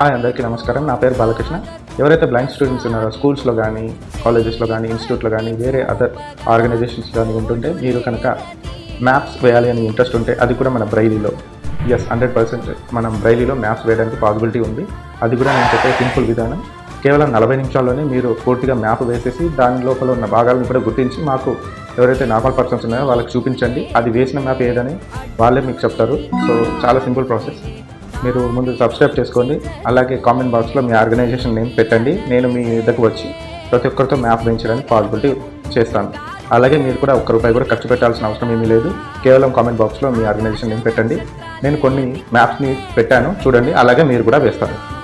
Hi అందరికీ నమస్కారం. నా పేరు బాలకృష్ణ. ఎవరైతే బ్లైండ్ స్టూడెంట్స్ ఉన్నారో స్కూల్స్లో కానీ కాలేజెస్లో కానీ ఇన్స్టిట్యూట్లో కానీ వేరే అదర్ ఆర్గనైజేషన్స్ కానీ ఉంటుంటే మీరు కనుక మ్యాప్స్ వేయాలి అని ఇంట్రెస్ట్ ఉంటే అది కూడా మన బ్రైలీలో ఎస్ హండ్రెడ్ పర్సెంట్ మనం బ్రైలీలో మ్యాప్స్ వేయడానికి పాసిబిలిటీ ఉంది. అది కూడా నేను చెప్పే సింపుల్ విధానం. కేవలం నలభై నిమిషాల్లోనే మీరు పూర్తిగా మ్యాప్ వేసేసి దాని లోపల ఉన్న భాగాలను కూడా గుర్తించి మాకు ఎవరైతే నార్మల్ పర్సన్స్ ఉన్నారో వాళ్ళకి చూపించండి. అది వేసిన మ్యాప్ ఏదని వాళ్ళే మీకు చెప్తారు. సో చాలా సింపుల్ ప్రాసెస్ మీరు ముందు సబ్స్క్రైబ్ చేసుకోండి. అలాగే కామెంట్ బాక్స్లో మీ ఆర్గనైజేషన్ నేమ్ పెట్టండి. నేను మీ దగ్గరకు వచ్చి ప్రతి ఒక్కరితో మ్యాప్ వేయించడానికి పాసిబిలిటీ చేస్తాను. అలాగే మీరు కూడా ఒక్క రూపాయి కూడా ఖర్చు పెట్టాల్సిన అవసరం ఏమీ లేదు. కేవలం కామెంట్ బాక్స్లో మీ ఆర్గనైజేషన్ నేమ్ పెట్టండి. నేను కొన్ని మ్యాప్స్ని పెట్టాను. చూడండి. అలాగే మీరు కూడా వేస్తారు.